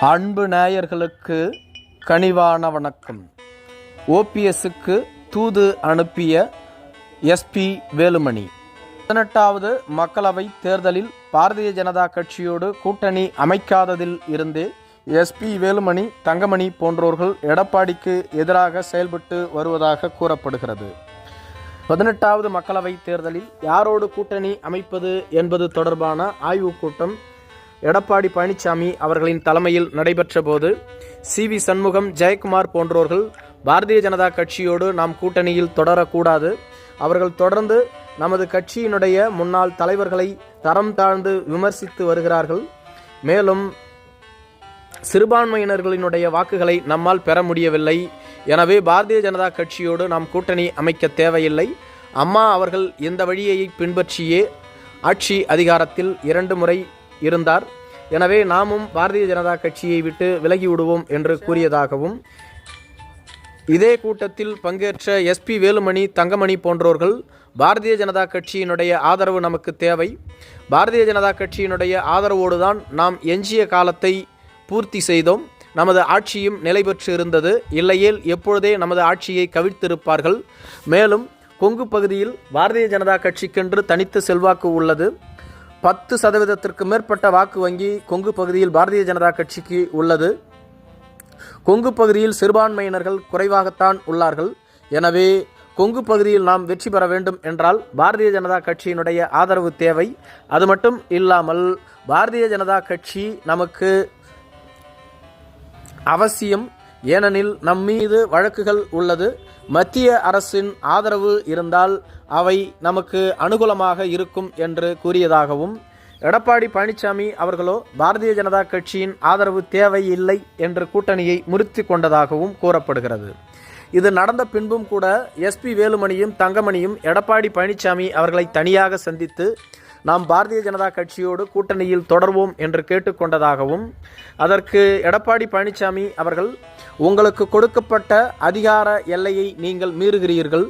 அன்பு நேயர்களுக்கு கனிவான வணக்கம். ஓபிஎஸ்க்கு தூது அனுப்பிய எஸ்பி வேலுமணி. பதினெட்டாவது மக்களவை தேர்தலில் பாரதிய ஜனதா கட்சியோடு கூட்டணி அமைக்காததில் இருந்தே எஸ்பி வேலுமணி தங்கமணி போன்றோர்கள் எடப்பாடிக்கு எதிராக செயல்பட்டு வருவதாக கூறப்படுகிறது. பதினெட்டாவது மக்களவை தேர்தலில் யாரோடு கூட்டணி அமைப்பது என்பது தொடர்பான ஆய்வுக் கூட்டம் எடப்பாடி பழனிசாமி அவர்களின் தலைமையில் நடைபெற்ற போது சி வி சண்முகம் ஜெயக்குமார் போன்றோர்கள் பாரதிய ஜனதா கட்சியோடு நாம் கூட்டணியில் தொடரக்கூடாது. அவர்கள் தொடர்ந்து நமது கட்சியினுடைய முன்னாள் தலைவர்களை தரம் தாழ்ந்து விமர்சித்து வருகிறார்கள். மேலும் சிறுபான்மையினர்களினுடைய வாக்குகளை நம்மால் பெற முடியவில்லை. எனவே பாரதிய ஜனதா கட்சியோடு நாம் கூட்டணி அமைக்க தேவையில்லை. அம்மா அவர்கள் இந்த வழியை பின்பற்றியே ஆட்சி அதிகாரத்தில் இரண்டு முறை இருந்தார். எனவே நாமும் பாரதிய ஜனதா கட்சியை விட்டு விலகி விடுவோம் என்று கூறியதாகவும் இதே கூட்டத்தில் பங்கேற்ற எஸ்பி வேலுமணி தங்கமணி போன்றோர்கள் பாரதிய ஜனதா கட்சியினுடைய ஆதரவு நமக்கு தேவை. பாரதிய ஜனதா கட்சியினுடைய ஆதரவோடு தான் நாம் எஞ்சிய காலத்தை பூர்த்தி செய்தோம். நமது ஆட்சியும் நிலை பெற்று இருந்தது. இல்லையேல் எப்பொழுதே நமது ஆட்சியை கவிழ்த்திருப்பார்கள். மேலும் கொங்கு பகுதியில் பாரதிய ஜனதா கட்சிக்கென்று தனித்த செல்வாக்கு உள்ளது. பத்து சதவீதத்திற்கு மேற்பட்ட வாக்கு வங்கி கொங்கு பகுதியில் பாரதிய ஜனதா கட்சிக்கு உள்ளது. கொங்கு பகுதியில் சிறுபான்மையினர்கள் குறைவாகத்தான் உள்ளார்கள். எனவே கொங்கு பகுதியில் நாம் வெற்றி பெற வேண்டும் என்றால் பாரதிய ஜனதா கட்சியினுடைய ஆதரவு தேவை. அது மட்டும் இல்லாமல் பாரதிய ஜனதா கட்சி நமக்கு அவசியம். ஏனெனில் நம் மீது வழக்குகள் உள்ளது. மத்திய அரசின் ஆதரவு இருந்தால் அவை நமக்கு அனுகூலமாக இருக்கும் என்று கூறியதாகவும் எடப்பாடி பழனிசாமி அவர்களோ பாரதிய ஜனதா கட்சியின் ஆதரவு தேவையில்லை என்று கூட்டணியை முறித்து கொண்டதாகவும் கூறப்படுகிறது. இது நடந்த பின்பும் கூட எஸ்பி வேலுமணியும் தங்கமணியும் எடப்பாடி பழனிசாமி அவர்களை தனியாக சந்தித்து நாம் பாரதிய ஜனதா கட்சியோடு கூட்டணியில் தொடர்வோம் என்று கேட்டுக்கொண்டதாகவும் அதற்கு எடப்பாடி பழனிசாமி அவர்கள் உங்களுக்கு கொடுக்கப்பட்ட அதிகார எல்லையை நீங்கள் மீறுகிறீர்கள்.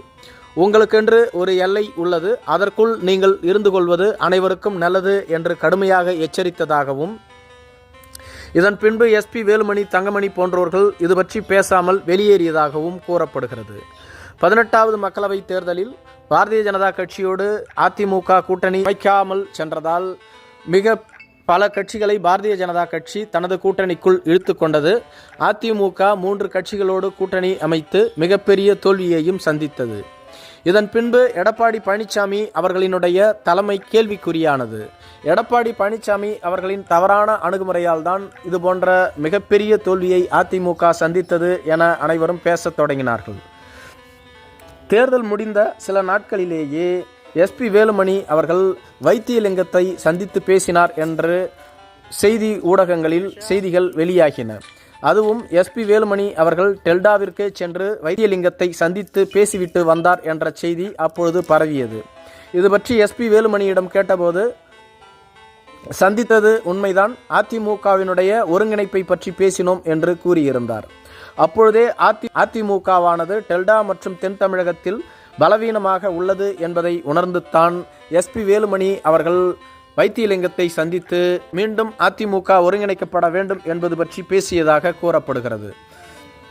உங்களுக்கென்று ஒரு எல்லை உள்ளது. அதற்குள் நீங்கள் இருந்து கொள்வது அனைவருக்கும் நல்லது என்று கடுமையாக எச்சரித்ததாகவும் இதன் பின்பு எஸ்பி வேலுமணி தங்கமணி போன்றவர்கள் இது பற்றி பேசாமல் வெளியேறியதாகவும் கூறப்படுகிறது. பதினெட்டாவது மக்களவைத் தேர்தலில் பாரதிய ஜனதா கட்சியோடு அதிமுக கூட்டணி வைக்காமல் சென்றதால் மிக பல கட்சிகளை பாரதிய ஜனதா கட்சி தனது கூட்டணிக்குள் இழுத்து கொண்டது. அதிமுக மூன்று கட்சிகளோடு கூட்டணி அமைத்து மிகப்பெரிய தோல்வியையும் சந்தித்தது. இதன் பின்பு எடப்பாடி பழனிசாமி அவர்களினுடைய தலைமை கேள்விக்குறியானது. எடப்பாடி பழனிசாமி அவர்களின் தவறான அணுகுமுறையால் தான் இது போன்ற மிகப்பெரிய தோல்வியை அதிமுக சந்தித்தது என அனைவரும் பேசத் தொடங்கினார்கள். தேர்தல் முடிந்த சில நாட்களிலேயே எஸ்பி வேலுமணி அவர்கள் வைத்தியலிங்கத்தை சந்தித்து பேசினார் என்று செய்தி ஊடகங்களில் செய்திகள் வெளியாகின. அதுவும் எஸ்பி வேலுமணி அவர்கள் டெல்டாவிற்கு சென்று வைத்தியலிங்கத்தை சந்தித்து பேசிவிட்டு வந்தார் என்ற செய்தி அப்பொழுது பரவியது. இது பற்றி எஸ்பி வேலுமணியிடம் கேட்டபோது சந்தித்தது உண்மைதான். அதிமுகவினுடைய ஒருங்கிணைப்பை பற்றி பேசினோம் என்று கூறியிருந்தார். அப்பொழுதே அதி அதிமுகவானது டெல்டா மற்றும் தென் தமிழகத்தில் பலவீனமாக உள்ளது என்பதை உணர்ந்து தான் எஸ்பி வேலுமணி அவர்கள் வைத்தியலிங்கத்தை சந்தித்து மீண்டும் அதிமுக ஒருங்கிணைக்கப்பட வேண்டும் என்பது பற்றி பேசியதாக கூறப்படுகிறது.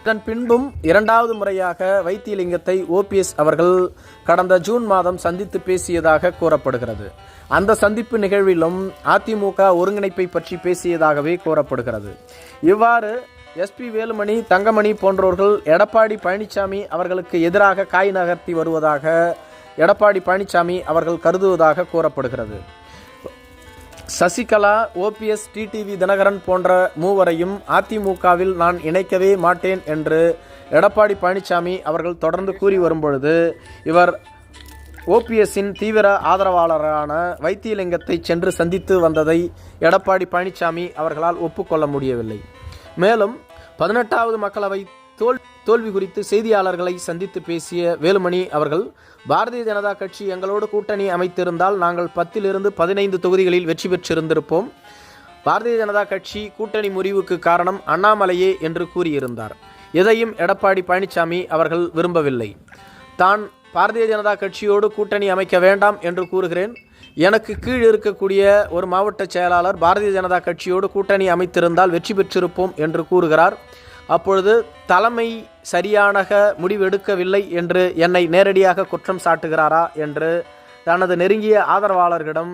இதன் பின்பும் இரண்டாவது முறையாக வைத்தியலிங்கத்தை ஓபிஎஸ் அவர்கள் கடந்த ஜூன் மாதம் சந்தித்து பேசியதாக கூறப்படுகிறது. அந்த சந்திப்பு நிகழ்விலும் அதிமுக ஒருங்கிணைப்பை பற்றி பேசியதாகவே கூறப்படுகிறது. இவ்வாறு எஸ்பி வேலுமணி தங்கமணி போன்றோர்கள் எடப்பாடி பழனிசாமி அவர்களுக்கு எதிராக காய் நகர்த்தி வருவதாக எடப்பாடி பழனிசாமி அவர்கள் கருதுவதாக கூறப்படுகிறது. சசிகலா ஓபிஎஸ் டிடிவி தினகரன் போன்ற மூவரையும் அதிமுகவில் நான் இணைக்கவே மாட்டேன் என்று எடப்பாடி பழனிசாமி அவர்கள் தொடர்ந்து கூறி வரும்பொழுது இவர் ஓபிஎஸ்ஸின் தீவிர ஆதரவாளரான வைத்தியலிங்கத்தை சென்று சந்தித்து வந்ததை எடப்பாடி பழனிசாமி அவர்களால் ஒப்புக்கொள்ள முடியவில்லை. மேலும் பதினெட்டாவது மக்களவை தோல் தோல்வி குறித்து செய்தியாளர்களை சந்தித்து பேசிய வேலுமணி அவர்கள் பாரதிய ஜனதா கட்சி எங்களோடு கூட்டணி அமைத்திருந்தால் நாங்கள் பத்திலிருந்து பதினைந்து தொகுதிகளில் வெற்றி பெற்றிருந்திருப்போம். பாரதிய ஜனதா கட்சி கூட்டணி முறிவுக்கு காரணம் அண்ணாமலையே என்று கூறியிருந்தார். எதையும் எடப்பாடி பழனிசாமி அவர்கள் விரும்பவில்லை. தான் பாரதிய ஜனதா கட்சியோடு கூட்டணி அமைக்க வேண்டாம் என்று கூறுகிறேன். எனக்கு கீழ் இருக்கக்கூடிய ஒரு மாவட்ட செயலாளர் பாரதிய ஜனதா கட்சியோடு கூட்டணி அமைத்திருந்தால் வெற்றி பெற்றிருப்போம் என்று கூறுகிறார். அப்பொழுது தலைமை சரியானக முடிவெடுக்கவில்லை என்று என்னை நேரடியாக குற்றம் சாட்டுகிறாரா என்று தனது நெருங்கிய ஆதரவாளர்களிடம்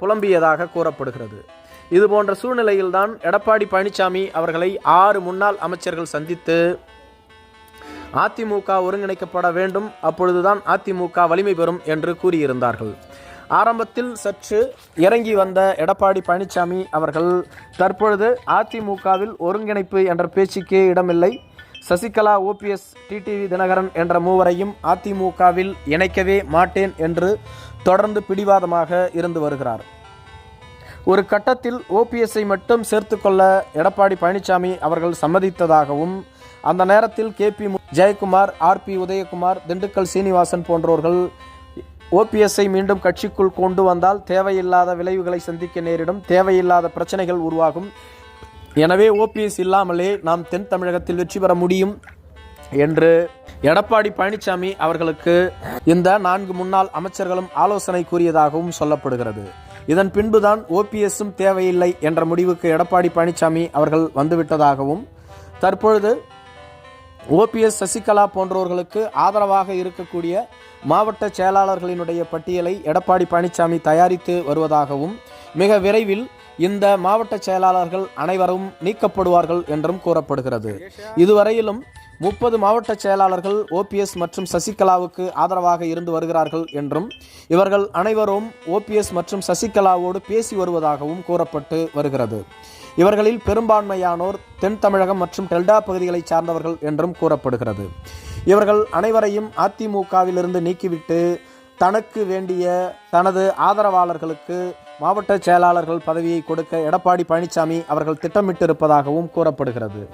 புலம்பியதாக கூறப்படுகிறது. இது போன்ற சூழ்நிலையில்தான் எடப்பாடி பழனிசாமி அவர்களை ஆறு முன்னாள் அமைச்சர்கள் சந்தித்து அதிமுக ஒருங்கிணைக்கப்பட வேண்டும் அப்பொழுதுதான் அதிமுக வலிமை பெறும் என்று கூறியிருந்தார்கள். ஆரம்பத்தில் சற்று இறங்கி வந்த எடப்பாடி பழனிசாமி அவர்கள் தற்பொழுது அதிமுகவில் ஒருங்கிணைப்பு என்ற பேச்சுக்கே இடமில்லை. சசிகலா ஓபிஎஸ் டிடிவி தினகரன் என்ற மூவரையும் அதிமுகவில் இணைக்கவே மாட்டேன் என்று தொடர்ந்து பிடிவாதமாக இருந்து வருகிறார். ஒரு கட்டத்தில் ஓபிஎஸ்ஐ மட்டும் சேர்த்துக்கொள்ள எடப்பாடி பழனிசாமி அவர்கள் சம்மதித்ததாகவும் அந்த நேரத்தில் K P Jayakumar R B Udhayakumar Dindigul Srinivasan போன்றோர்கள் ஓபிஎஸ்ஐ மீண்டும் கட்சிக்குள் கொண்டு வந்தால் தேவையில்லாத விளைவுகளை சந்திக்க நேரிடும். தேவையில்லாத பிரச்சனைகள் உருவாகும். எனவே ஓபிஎஸ் இல்லாமலே நாம் தென் தமிழகத்தில் வெற்றி பெற முடியும் என்று எடப்பாடி பழனிசாமி அவர்களுக்கு இந்த நான்கு முன்னாள் அமைச்சர்களும் ஆலோசனை கூறியதாகவும் சொல்லப்படுகிறது. இதன் பின்புதான் ஓபிஎஸ்ஸும் தேவையில்லை என்ற முடிவுக்கு எடப்பாடி பழனிசாமி அவர்கள் வந்துவிட்டதாகவும் தற்பொழுது ஓபிஎஸ் சசிகலா போன்றவர்களுக்கு ஆதரவாக இருக்கக்கூடிய மாவட்ட செயலாளர்களினுடைய பட்டியலை எடப்பாடி பழனிசாமி தயாரித்து வருவதாகவும் மிக விரைவில் இந்த மாவட்ட செயலாளர்கள் அனைவரும் நீக்கப்படுவார்கள் என்றும் கூறப்படுகிறது. இதுவரையிலும் முப்பது மாவட்ட செயலாளர்கள் ஓபிஎஸ் மற்றும் சசிகலாவுக்கு ஆதரவாக இருந்து வருகிறார்கள் என்றும் இவர்கள் அனைவரும் ஓபிஎஸ் மற்றும் சசிகலாவோடு பேசி வருவதாகவும் கூறப்பட்டு வருகிறது. இவர்களில் பெரும்பான்மையானோர் தென் தமிழகம் மற்றும் டெல்டா பகுதிகளைச் சார்ந்தவர்கள் என்றும் கூறப்படுகிறது. இவர்கள் அனைவரையும் அதிமுகவிலிருந்து நீக்கிவிட்டு தனக்கு வேண்டிய தனது ஆதரவாளர்களுக்கு மாவட்ட செயலாளர்கள் பதவியை கொடுக்க எடப்பாடி பழனிசாமி அவர்கள் திட்டமிட்டிருப்பதாகவும் கூறப்படுகிறது.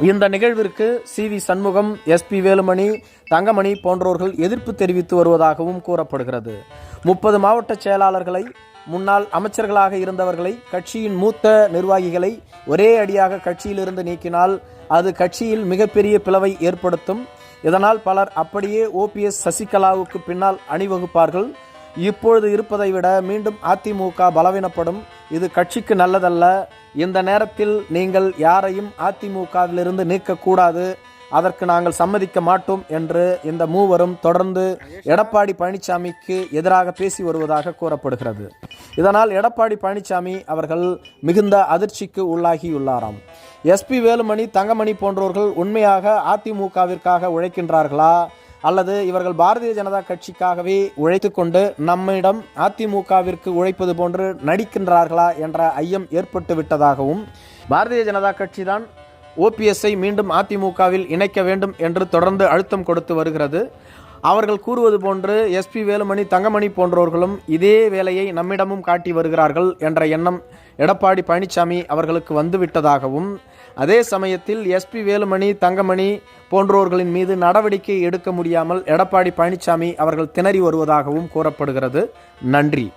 இந்த நிகழ்விற்கு C V Shanmugam S P Velumani Thangamani போன்றோர்கள் எதிர்ப்பு தெரிவித்து வருவதாகவும் கூறப்படுகிறது. முப்பது மாவட்ட செயலாளர்களை முன்னாள் அமைச்சர்களாக இருந்தவர்களை கட்சியின் மூத்த நிர்வாகிகளை ஒரே அடியாக கட்சியிலிருந்து நீக்கினால் அது கட்சியில் மிகப்பெரிய பிளவை ஏற்படுத்தும். இதனால் பலர் அப்படியே ஓபிஎஸ் சசிகலாவுக்கு பின்னால் அணிவகுப்பார்கள். இப்பொழுது இருப்பதை விட மீண்டும் அதிமுக பலவீனப்படும். இது கட்சிக்கு நல்லதல்ல. இந்த நேரத்தில் நீங்கள் யாரையும் அதிமுகவிலிருந்து நீக்கக்கூடாது. அதற்கு நாங்கள் சம்மதிக்க மாட்டோம் என்று இந்த மூவரும் தொடர்ந்து எடப்பாடி பழனிசாமிக்கு எதிராக பேசி வருவதாக கூறப்படுகிறது. இதனால் எடப்பாடி பழனிசாமி அவர்கள் மிகுந்த அதிர்ச்சிக்கு உள்ளாகியுள்ளாராம். எஸ்பி வேலுமணி தங்கமணி போன்றோர்கள் உண்மையாக அதிமுகவிற்காக உழைக்கின்றார்களா? அல்லது இவர்கள் பாரதிய ஜனதா கட்சிக்காகவே உழைத்து கொண்டு நம்மிடம் அதிமுகவிற்கு உழைப்பது போன்று நடிக்கின்றார்களா என்ற ஐயம் ஏற்பட்டு விட்டதாகவும் பாரதிய ஜனதா கட்சி தான் ஓபிஎஸ்ஐ மீண்டும் அதிமுகவில் இணைக்க வேண்டும் என்று தொடர்ந்து அழுத்தம் கொடுத்து வருகிறது. அவர்கள் கூறுவது போன்று எஸ்பி வேலுமணி தங்கமணி போன்றவர்களும் இதே வேலையை நம்மிடமும் காட்டி வருகிறார்கள் என்ற எண்ணம் எடப்பாடி பழனிசாமி அவர்களுக்கு வந்துவிட்டதாகவும் அதே சமயத்தில் எஸ்பி வேலுமணி தங்கமணி போன்றோர்களின் மீது நடவடிக்கை எடுக்க முடியாமல் எடப்பாடி பழனிசாமி அவர்கள் திணறி வருவதாகவும் கூறப்படுகிறது. நன்றி.